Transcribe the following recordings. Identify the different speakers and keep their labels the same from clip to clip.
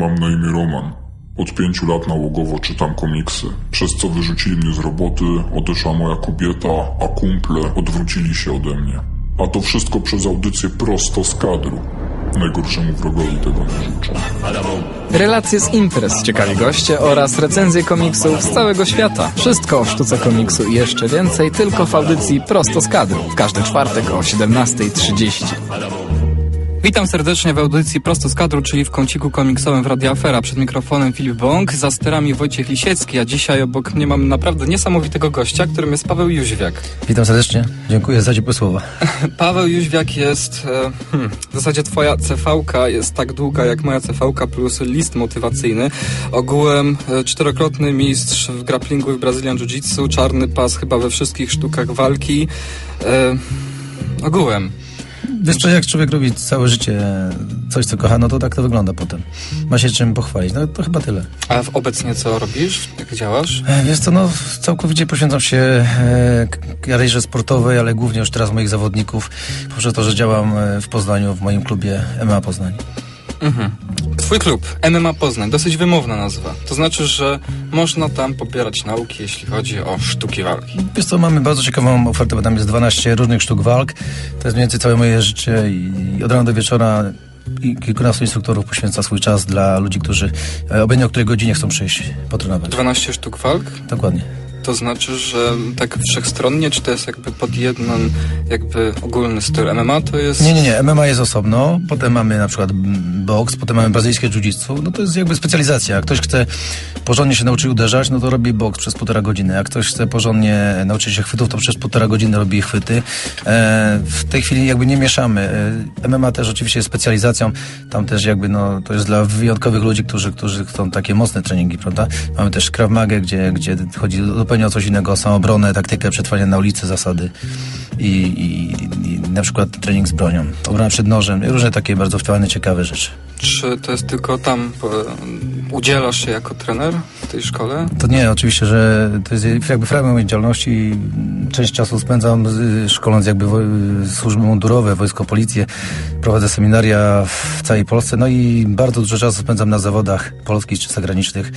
Speaker 1: Mam na imię Roman. Od pięciu lat nałogowo czytam komiksy, przez co wyrzucili mnie z roboty, odeszła moja kobieta, a kumple odwrócili się ode mnie. A to wszystko przez audycję prosto z kadru. Najgorszemu wrogowi tego nie życzę.
Speaker 2: Relacje z imprez, ciekawi goście oraz recenzje komiksów z całego świata. Wszystko o sztuce komiksu i jeszcze więcej tylko w audycji Prosto z kadru. W każdy czwartek o 17.30.
Speaker 3: Witam serdecznie w audycji Prosto z kadru, czyli w kąciku komiksowym w Radio Afera. Przed mikrofonem Filip Bąk, za sterami Wojciech Lisiecki, a dzisiaj obok mnie mam naprawdę niesamowitego gościa, którym jest Paweł Jóźwiak.
Speaker 4: Witam serdecznie. Dziękuję za ciepłe słowa.
Speaker 3: Paweł Jóźwiak jest... E, hmm, w zasadzie twoja CV jest tak długa jak moja CV plus list motywacyjny. Ogółem e, czterokrotny mistrz w grapplingu i w Brazilian Jiu-Jitsu, czarny pas chyba we wszystkich sztukach walki. E, ogółem.
Speaker 4: Wiesz co, jak człowiek robi całe życie coś, co kocha, no to tak to wygląda potem. Ma się czym pochwalić. No to chyba tyle.
Speaker 3: A obecnie co robisz? Jak działasz?
Speaker 4: E, Wiesz co, no całkowicie poświęcam się e, karierze sportowej, ale głównie już teraz moich zawodników, poprzez to, że działam e, w Poznaniu, w moim klubie MMA Poznań.
Speaker 3: Mhm. Twój klub, MMA Poznań, dosyć wymowna nazwa. To znaczy, że można tam pobierać nauki, jeśli chodzi o sztuki walki.
Speaker 4: Wiesz co, mamy bardzo ciekawą ofertę, bo tam jest 12 różnych sztuk walk. To jest mniej więcej całe moje życie i od rana do wieczora i kilkunastu instruktorów poświęca swój czas dla ludzi, którzy e, obojętnie o której godzinie chcą przyjść potrenować.
Speaker 3: 12 sztuk walk?
Speaker 4: Dokładnie.
Speaker 3: To znaczy, że tak wszechstronnie, czy to jest jakby pod jeden jakby ogólny styl? MMA to jest...
Speaker 4: Nie, nie, nie. MMA jest osobno. Potem mamy na przykład boks, potem mamy brazylijskie jiu-jitsu. No to jest jakby specjalizacja. Jak ktoś chce porządnie się nauczyć uderzać, no to robi boks przez półtora godziny. Jak ktoś chce porządnie nauczyć się chwytów, to przez półtora godziny robi chwyty. E, w tej chwili jakby nie mieszamy. E, MMA też oczywiście jest specjalizacją. Tam też jakby no to jest dla wyjątkowych ludzi, którzy, którzy chcą takie mocne treningi, prawda? Mamy też Krav Maga, gdzie, gdzie chodzi zupełnie o coś innego, samoobronę, taktykę, przetrwania na ulicy, zasady i, i, i na przykład trening z bronią, obrona przed nożem, różne takie bardzo fajne, ciekawe rzeczy.
Speaker 3: Czy to jest tylko tam, udzielasz się jako trener w tej szkole?
Speaker 4: To nie, oczywiście, że to jest jakby fragment mojej działalności. Część czasu spędzam szkoląc jakby wo- służby mundurowe, wojsko, policję. Prowadzę seminaria w całej Polsce, no i bardzo dużo czasu spędzam na zawodach polskich czy zagranicznych.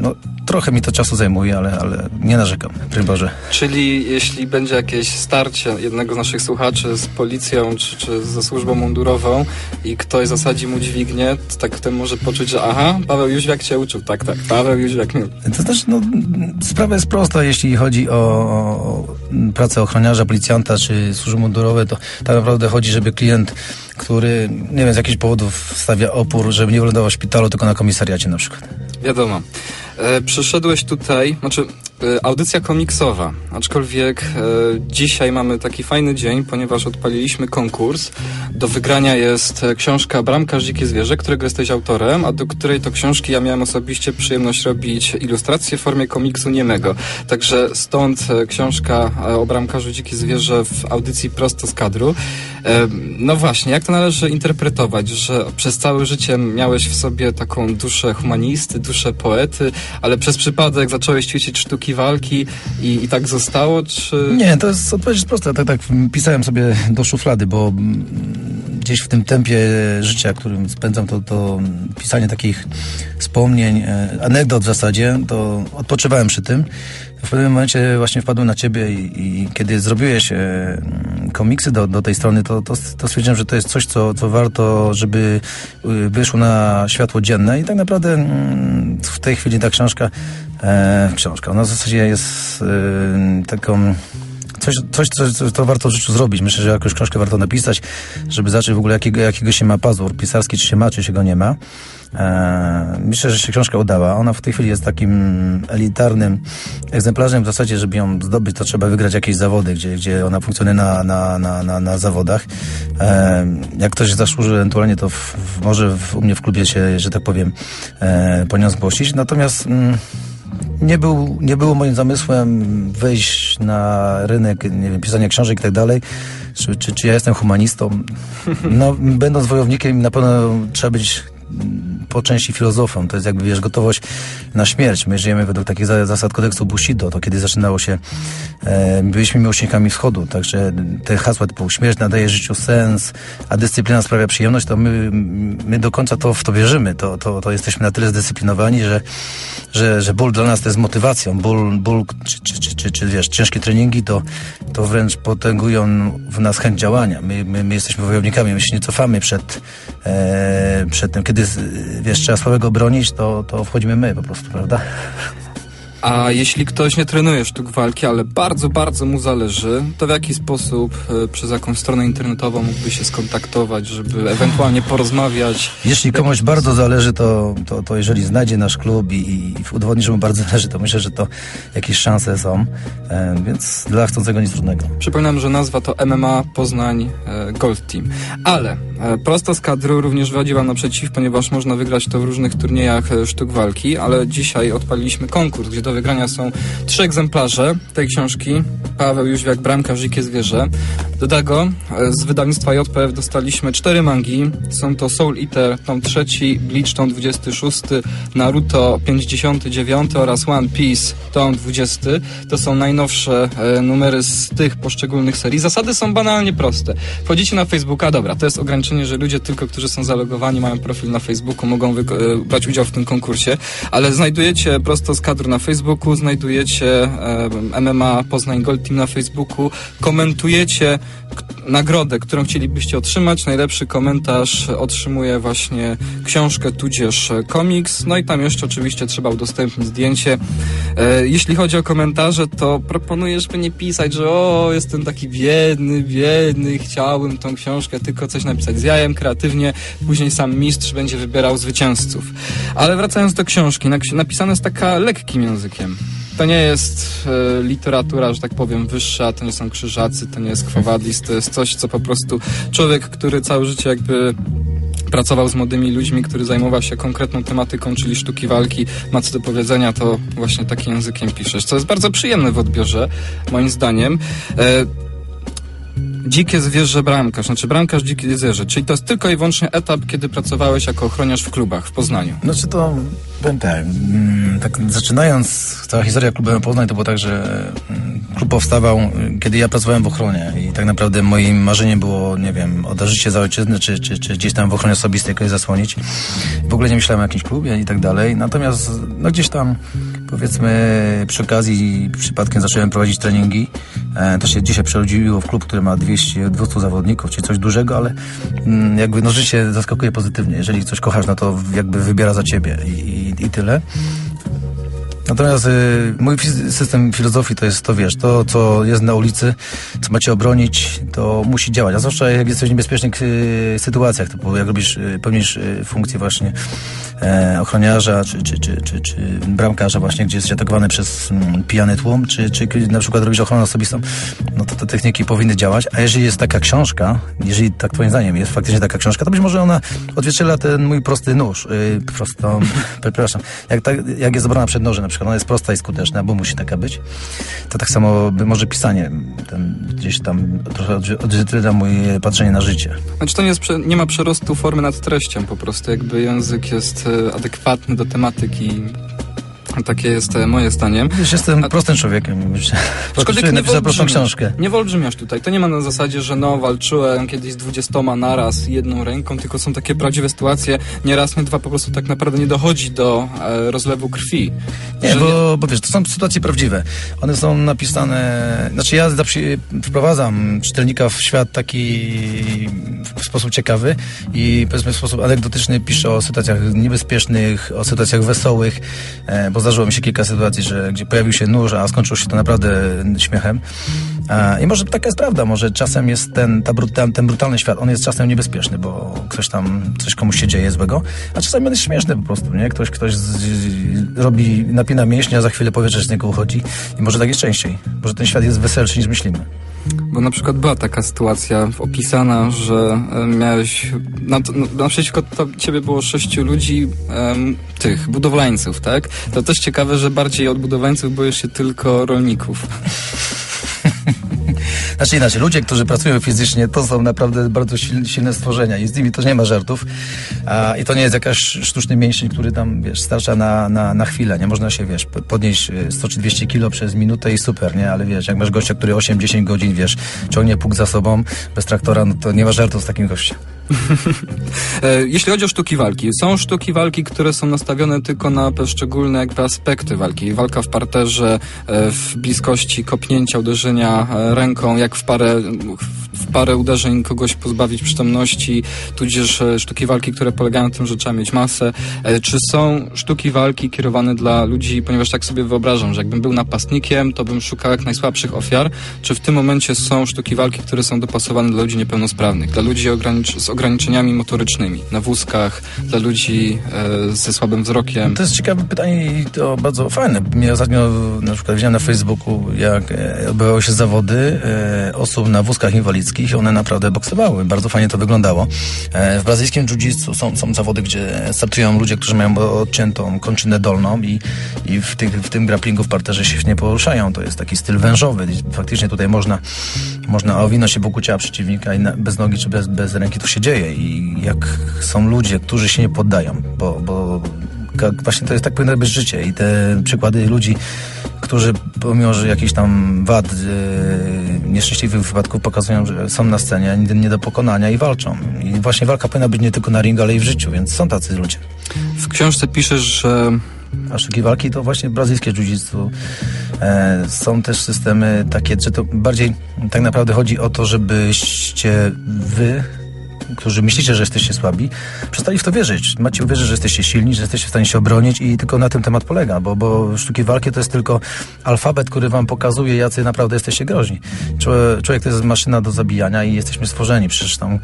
Speaker 4: No, trochę mi to czasu zajmuje, ale, ale nie narzekam, broń Boże.
Speaker 3: Czyli jeśli będzie jakieś starcie jednego z naszych słuchaczy z policją czy, czy ze służbą mundurową i ktoś zasadzi mu dźwignię, to tak wtedy może poczuć, że aha, Paweł Jóźwiak cię uczył. Tak, tak, Paweł Jóźwiak mnie
Speaker 4: To znaczy, no, sprawa jest prosta, jeśli chodzi o, o pracę ochroniarza, policjanta czy służby mundurowe, to tak naprawdę chodzi, żeby klient, który, nie wiem, z jakichś powodów stawia opór, żeby nie wylądował w szpitalu, tylko na komisariacie na przykład.
Speaker 3: Wiadomo. E, przyszedłeś tutaj, znaczy e, audycja komiksowa, aczkolwiek e, dzisiaj mamy taki fajny dzień, ponieważ odpaliliśmy konkurs. Do wygrania jest e, książka Bramka Dzikie Zwierzę, którego jesteś autorem, a do której to książki ja miałem osobiście przyjemność robić ilustrację w formie komiksu niemego. Także stąd e, książka e, o bramkarzu Dzikie Zwierzę w audycji prosto z kadru. No właśnie, jak to należy interpretować, że przez całe życie miałeś w sobie taką duszę humanisty, duszę poety, ale przez przypadek zacząłeś ćwiczyć sztuki walki i, i tak zostało, czy...
Speaker 4: Nie, to jest odpowiedź jest prosta. Tak, tak pisałem sobie do szuflady, bo mm, gdzieś w tym tempie życia, którym spędzam, to, to pisanie takich wspomnień, e, anegdot w zasadzie, to odpoczywałem przy tym. W pewnym momencie właśnie wpadłem na ciebie i, i kiedy zrobiłeś e, komiksy do, do tej strony, to, to, to stwierdziłem, że to jest coś, co, co warto, żeby y, wyszło na światło dzienne. I tak naprawdę mm, w tej chwili ta książka, e, książka, ona w zasadzie jest e, taką coś, coś co, co warto w życiu zrobić. Myślę, że jakąś książkę warto napisać, żeby zacząć w ogóle jakiego, jakiego się ma pazur pisarski, czy się ma, czy się go nie ma. E, myślę, że się książka udała. Ona w tej chwili jest takim elitarnym egzemplarzem. W zasadzie, żeby ją zdobyć, to trzeba wygrać jakieś zawody, gdzie, gdzie ona funkcjonuje na, na, na, na, na zawodach. E, jak ktoś zasłuży ewentualnie, to w, w, może w, u mnie w klubie się, że tak powiem, e, po nią zgłosić. Natomiast... Mm, nie, był, nie było moim zamysłem wejść na rynek, nie wiem, pisania książek i tak dalej. Czy, czy, czy ja jestem humanistą? No, będąc wojownikiem, na pewno trzeba być po części filozofą. To jest jakby, wiesz, gotowość na śmierć. My żyjemy według takich za- zasad kodeksu Bushido. To kiedy zaczynało się, e, byliśmy miłośnikami wschodu, także te hasła typu śmierć nadaje życiu sens, a dyscyplina sprawia przyjemność, to my, my do końca to w to wierzymy. To, to, to jesteśmy na tyle zdyscyplinowani, że, że, że ból dla nas to jest motywacją. Ból, ból czy, czy, czy, czy, czy wiesz, ciężkie treningi to, to wręcz potęgują w nas chęć działania. My, my, my jesteśmy wojownikami, my się nie cofamy przed, e, przed tym. Kiedy wiesz, trzeba słabego bronić, to, to wchodzimy my po prostu, prawda?
Speaker 3: A jeśli ktoś nie trenuje sztuk walki, ale bardzo, bardzo mu zależy, to w jaki sposób e, przez jakąś stronę internetową mógłby się skontaktować, żeby ewentualnie porozmawiać?
Speaker 4: Jeśli komuś bardzo zależy, to, to, to jeżeli znajdzie nasz klub i, i udowodni, że mu bardzo zależy, to myślę, że to jakieś szanse są. E, więc dla chcącego nic trudnego.
Speaker 3: Przypominam, że nazwa to MMA Poznań e, Gold Team. Ale e, prosto z kadru również wychodzi wam naprzeciw, ponieważ można wygrać to w różnych turniejach sztuk walki, ale dzisiaj odpaliliśmy konkurs, gdzie do wygrania są trzy egzemplarze tej książki. Paweł Jóźwiak, Bramka, Dzikie Zwierzę. Do tego e, z wydawnictwa JPF dostaliśmy cztery mangi. Są to Soul Eater, tom trzeci, Bleach, tom 26, Naruto 59 oraz One Piece, tom 20. To są najnowsze e, numery z tych poszczególnych serii. Zasady są banalnie proste. Wchodzicie na Facebooka, dobra, to jest ograniczenie, że ludzie tylko, którzy są zalogowani, mają profil na Facebooku, mogą e, brać udział w tym konkursie, ale znajdujecie prosto z kadru na Facebooku, znajdujecie MMA Poznań Gold Team na Facebooku, komentujecie nagrodę, którą chcielibyście otrzymać. Najlepszy komentarz otrzymuje właśnie książkę tudzież komiks. No i tam jeszcze oczywiście trzeba udostępnić zdjęcie. E, jeśli chodzi o komentarze, to proponuję, żeby nie pisać, że o, jestem taki biedny, biedny, chciałbym tą książkę, tylko coś napisać z jajem, kreatywnie. Później sam mistrz będzie wybierał zwycięzców. Ale wracając do książki, napisana jest taka lekkim językiem. To nie jest e, literatura, że tak powiem, wyższa, to nie są krzyżacy, to nie jest kwowadis, to jest coś, co po prostu człowiek, który całe życie jakby pracował z młodymi ludźmi, który zajmował się konkretną tematyką, czyli sztuki walki, ma co do powiedzenia, to właśnie takim językiem piszesz, co jest bardzo przyjemne w odbiorze, moim zdaniem. E, Dzikie zwierzę bramkarz, znaczy bramkarz dzikie zwierzę, czyli to jest tylko i wyłącznie etap, kiedy pracowałeś jako ochroniarz w klubach w Poznaniu.
Speaker 4: Znaczy to, powiem tak, mm, tak zaczynając, cała historia klubu Poznań to było tak, że mm, klub powstawał, y, kiedy ja pracowałem w ochronie i tak naprawdę moim marzeniem było, nie wiem, oddać życie za ojczyznę, czy, czy, czy gdzieś tam w ochronie osobistej jakoś zasłonić. W ogóle nie myślałem o jakimś klubie i tak dalej, natomiast no gdzieś tam powiedzmy przy okazji przypadkiem zacząłem prowadzić treningi. E, to się dzisiaj przerodziło w klub, który ma 200, 200 zawodników, czyli coś dużego, ale mm, jakby no życie zaskakuje pozytywnie. Jeżeli coś kochasz, no to jakby wybiera za ciebie i, i, i tyle. Natomiast y, mój system filozofii to jest to, wiesz, to co jest na ulicy, co macie obronić, to musi działać. A zwłaszcza jak jesteś w niebezpiecznych y, sytuacjach, typu jak robisz, y, pełnisz y, funkcję właśnie e, ochroniarza, czy, czy, czy, czy, czy bramkarza właśnie, gdzie jesteś atakowany przez mm, pijany tłum, czy, czy na przykład robisz ochronę osobistą, no to te techniki powinny działać. A jeżeli jest taka książka, jeżeli tak twoim zdaniem jest faktycznie taka książka, to być może ona odzwierciedla ten mój prosty nóż, y, prostą, przepraszam, jak, tak, jak jest obrona przed nożem na przykład, ona jest prosta i skuteczna, bo musi taka być, to tak samo by może pisanie, ten, gdzieś tam trochę odzwierciedla moje patrzenie na życie.
Speaker 3: Znaczy to nie, jest, nie ma przerostu formy nad treścią, po prostu jakby język jest e, adekwatny do tematyki. Takie jest e, moje zdanie.
Speaker 4: Wiesz, jestem prostym człowiekiem.
Speaker 3: Aczkolwiek nie
Speaker 4: prostą książkę.
Speaker 3: Nie wyolbrzymiasz tutaj. To nie ma na zasadzie, że no walczyłem kiedyś z dwudziestoma naraz jedną ręką, tylko są takie prawdziwe sytuacje. Nie raz, nie dwa, po prostu tak naprawdę nie dochodzi do e, rozlewu krwi.
Speaker 4: Nie, bo, bo wiesz, to są sytuacje prawdziwe. One są napisane, znaczy ja zawsze wprowadzam czytelnika w świat taki w sposób ciekawy i powiedzmy w sposób anegdotyczny piszę o sytuacjach niebezpiecznych, o sytuacjach wesołych, e, bo zdarzyło mi się kilka sytuacji, że gdzie pojawił się nóż, a skończyło się to naprawdę śmiechem. I może taka jest prawda, może czasem jest ten, ta brutal, ten brutalny świat, on jest czasem niebezpieczny, bo ktoś tam, coś komuś się dzieje złego, a czasami on jest śmieszny po prostu, nie? Ktoś, ktoś z, z, robi, napina mięśnie, a za chwilę powie, że z niego uchodzi i może tak jest częściej. Może ten świat jest weselszy niż myślimy.
Speaker 3: Bo na przykład była taka sytuacja opisana, że e, miałeś. Na, naprzeciwko ciebie było sześciu ludzi, em, tych budowlańców, tak? To też ciekawe, że bardziej od budowlańców boisz się tylko rolników.
Speaker 4: Znaczy inaczej, ludzie, którzy pracują fizycznie, to są naprawdę bardzo sil, silne stworzenia i z nimi też nie ma żartów. A, I to nie jest jakaś sztuczny mięsień, który tam, wiesz, starcza na, na, na chwilę. Nie można się, wiesz, podnieść y, 100 czy 200 kilo przez minutę i super, nie? Ale wiesz, jak masz gościa, który 8-10 godzin, wiesz, ciągnie pług za sobą bez traktora, no to nie ma żartów z takim gościem.
Speaker 3: E, Jeśli chodzi o sztuki walki, są sztuki walki, które są nastawione tylko na poszczególne aspekty walki. Walka w parterze, e, w bliskości kopnięcia, uderzenia e, ręką, jak w parę, w parę uderzeń kogoś pozbawić przytomności, tudzież sztuki walki, które polegają na tym, że trzeba mieć masę. Czy są sztuki walki kierowane dla ludzi, ponieważ tak sobie wyobrażam, że jakbym był napastnikiem, to bym szukał jak najsłabszych ofiar. Czy w tym momencie są sztuki walki, które są dopasowane dla ludzi niepełnosprawnych, dla ludzi ogranicz- z ograniczeniami motorycznymi, na wózkach, dla ludzi e, ze słabym wzrokiem?
Speaker 4: To jest ciekawe pytanie i to bardzo fajne. Mnie ostatnio na przykład widziałem na Facebooku, jak e, odbywały się zawody e, osób na wózkach inwalidzkich i one naprawdę boksowały. Bardzo fajnie to wyglądało. E, w brazylijskim jiu-jitsu są, są zawody, gdzie startują ludzie, którzy mają odciętą kończynę dolną i, i w, tych, w tym grapplingu w parterze się nie poruszają. To jest taki styl wężowy. Faktycznie tutaj można, można owinąć się wokół ciała przeciwnika i na, bez nogi czy bez, bez ręki to się dzieje. I jak są ludzie, którzy się nie poddają, bo, bo Właśnie to jest tak powinno być życie i te przykłady ludzi, którzy pomimo, że jakichś tam wad, e, nieszczęśliwych wypadków pokazują, że są na scenie, nie, nie do pokonania i walczą. I właśnie walka powinna być nie tylko na ringu, ale i w życiu, więc są tacy ludzie.
Speaker 3: W książce piszesz, że
Speaker 4: A sztuki walki to właśnie brazylijskie jiu-jitsu. E, są też systemy takie, że to bardziej tak naprawdę chodzi o to, żebyście wy którzy myślicie, że jesteście słabi, przestali w to wierzyć. Macie uwierzyć, że jesteście silni, że jesteście w stanie się obronić i tylko na tym temat polega, bo, bo sztuki walki to jest tylko alfabet, który wam pokazuje, jacy naprawdę jesteście groźni. Człowiek, to jest maszyna do zabijania i jesteśmy stworzeni. Przecież tam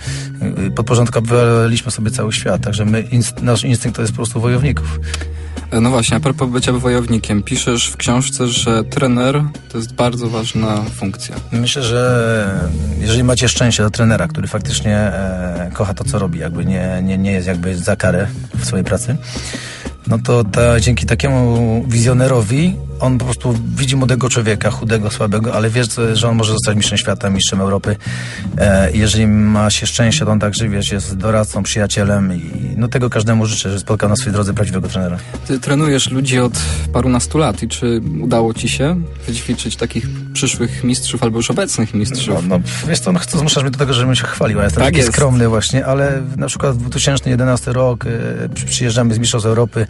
Speaker 4: y, podporządkowaliśmy sobie cały świat, także my, inst, nasz instynkt to jest po prostu wojowników.
Speaker 3: No właśnie, a propos bycia wojownikiem, piszesz w książce, że trener to jest bardzo ważna funkcja.
Speaker 4: Myślę, że jeżeli macie szczęście do trenera, który faktycznie e, kocha to, co robi, jakby nie, nie, nie jest jakby za karę w swojej pracy, no to ta, dzięki takiemu wizjonerowi on po prostu widzi młodego człowieka, chudego, słabego, ale wie, że- on może zostać mistrzem świata, mistrzem Europy. E, jeżeli ma się szczęście, to on także, wiesz, jest doradcą, przyjacielem i no tego każdemu życzę, że spotkał na swojej drodze prawdziwego trenera.
Speaker 3: Ty trenujesz ludzi od parunastu lat i czy udało ci się wyćwiczyć takich przyszłych mistrzów albo już obecnych
Speaker 4: No,
Speaker 3: mistrzów?
Speaker 4: no wiesz co, no, chcę, zmuszasz mnie do tego, żebym się chwalił, ja jestem
Speaker 3: Tak
Speaker 4: taki
Speaker 3: jest.
Speaker 4: skromny właśnie, ale na przykład w 2011 rok e, przy- przyjeżdżamy z Mistrzostw Europy e,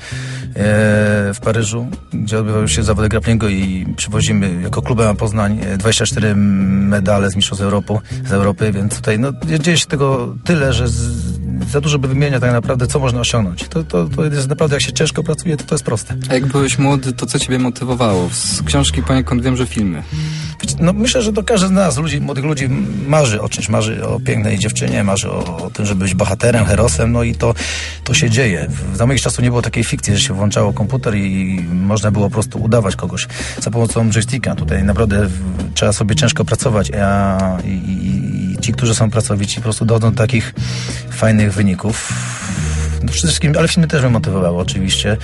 Speaker 4: w Paryżu, gdzie odbywały się zawody grapplingu i przywozimy jako klubem na Poznań e, 24 medale z Mistrzostw Europy, z Europy, więc tutaj no, dzieje się tego tyle, że z, za dużo by wymieniać tak naprawdę, co można osiągnąć. To, to, to jest naprawdę, jak się ciężko pracuje, to to jest proste.
Speaker 3: A jak byłeś młody, to co ciebie motywowało? Z książki poniekąd wiem, że filmy.
Speaker 4: No myślę, że to każdy z nas, ludzi, młodych ludzi, marzy o czymś, marzy o pięknej dziewczynie, marzy o, o tym, żeby być bohaterem, herosem, no i to, to się dzieje. Za moich czasów nie było takiej fikcji, że się włączało komputer i można było po prostu udawać kogoś za pomocą joysticka. Tutaj naprawdę trzeba sobie ciężko pracować, a i, i, i ci, którzy są pracowici, po prostu dochodzą do takich fajnych wyników. No przede wszystkim, ale filmy też mnie motywowały oczywiście.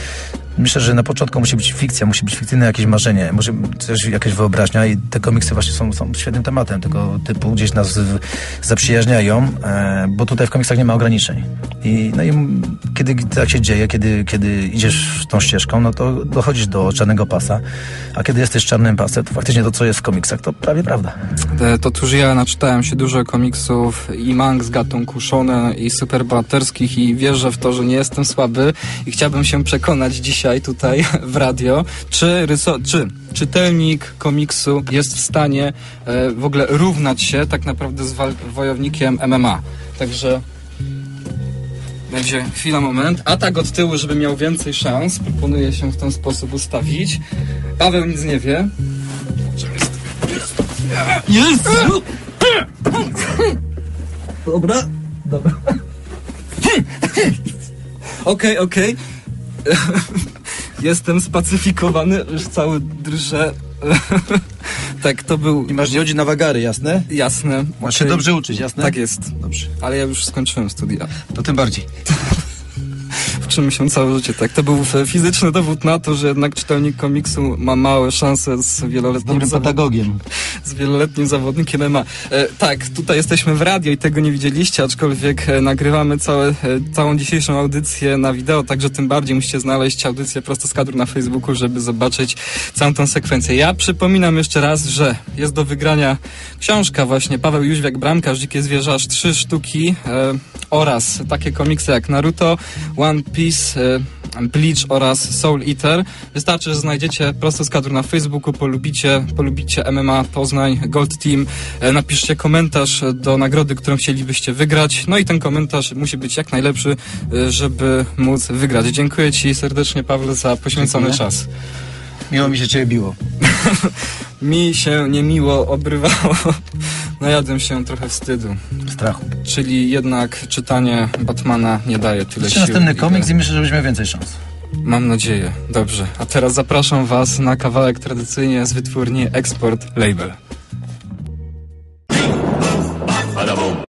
Speaker 4: Myślę, że na początku musi być fikcja, musi być fikcyjne jakieś marzenie, być też jakaś wyobraźnia i te komiksy właśnie są, są świetnym tematem, tego typu gdzieś nas w- zaprzyjaźniają, e, bo tutaj w komiksach nie ma ograniczeń. I, no i kiedy tak się dzieje, kiedy, kiedy idziesz tą ścieżką, no to dochodzisz do czarnego pasa, a kiedy jesteś czarnym pasem, to faktycznie to, co jest w komiksach, to prawie prawda.
Speaker 3: E, To tuż ja naczytałem się dużo komiksów i mang z gatunku shonen i superbohaterskich i wierzę w to, że nie jestem słaby i chciałbym się przekonać dzisiaj tutaj w radio, czy, ryso- czy czytelnik komiksu jest w stanie e, w ogóle równać się tak naprawdę z wojownikiem MMA. Także będzie chwila, moment. Atak od tyłu, żeby miał więcej szans. Proponuję się w ten sposób ustawić. Paweł nic nie wie. Jest! Dobra. Dobra. Okej, okej. Jestem spacyfikowany, już cały drże. tak, to był
Speaker 4: I masz nie chodzi na wagary, jasne?
Speaker 3: jasne.
Speaker 4: Masz się
Speaker 3: Okej.
Speaker 4: dobrze uczyć, jasne?
Speaker 3: Tak jest.
Speaker 4: Dobrze.
Speaker 3: Ale ja już skończyłem studia.
Speaker 4: To tym bardziej.
Speaker 3: Uczymy się całe życie, tak. To był fizyczny dowód na to, że jednak czytelnik komiksu ma małe szanse z wieloletnim, zawod-
Speaker 4: pedagogiem.
Speaker 3: z wieloletnim zawodnikiem MMA. E, tak, tutaj jesteśmy w radio i tego nie widzieliście, aczkolwiek e, nagrywamy całe, e, całą dzisiejszą audycję na wideo, także tym bardziej musicie znaleźć audycję prosto z kadru na Facebooku, żeby zobaczyć całą tą sekwencję. Ja przypominam jeszcze raz, że jest do wygrania książka właśnie Paweł Jóźwiak, Bramkarz, Dzikie Zwierzę, aż trzy sztuki e, oraz takie komiksy jak Naruto, One Piece, e, Bleach oraz Soul Eater. Wystarczy, że znajdziecie prosto z kadru na Facebooku, polubicie, polubicie MMA Poznań Gold Team, e, napiszcie komentarz do nagrody, którą chcielibyście wygrać. No i ten komentarz musi być jak najlepszy, e, żeby móc wygrać. Dziękuję Ci serdecznie, Paweł, za poświęcony
Speaker 4: Dziękuję.
Speaker 3: czas.
Speaker 4: Miło mi się ciebie biło.
Speaker 3: Mi się niemiło obrywało. Najadłem się trochę wstydu.
Speaker 4: Strachu.
Speaker 3: Czyli jednak czytanie Batmana nie daje tyle
Speaker 4: Jeszcze
Speaker 3: sił.
Speaker 4: następny
Speaker 3: ile-
Speaker 4: komiks i myślę, że będziemy miał więcej szans.
Speaker 3: Mam nadzieję. Dobrze. A teraz zapraszam Was na kawałek tradycyjnie z wytwórni Export Label.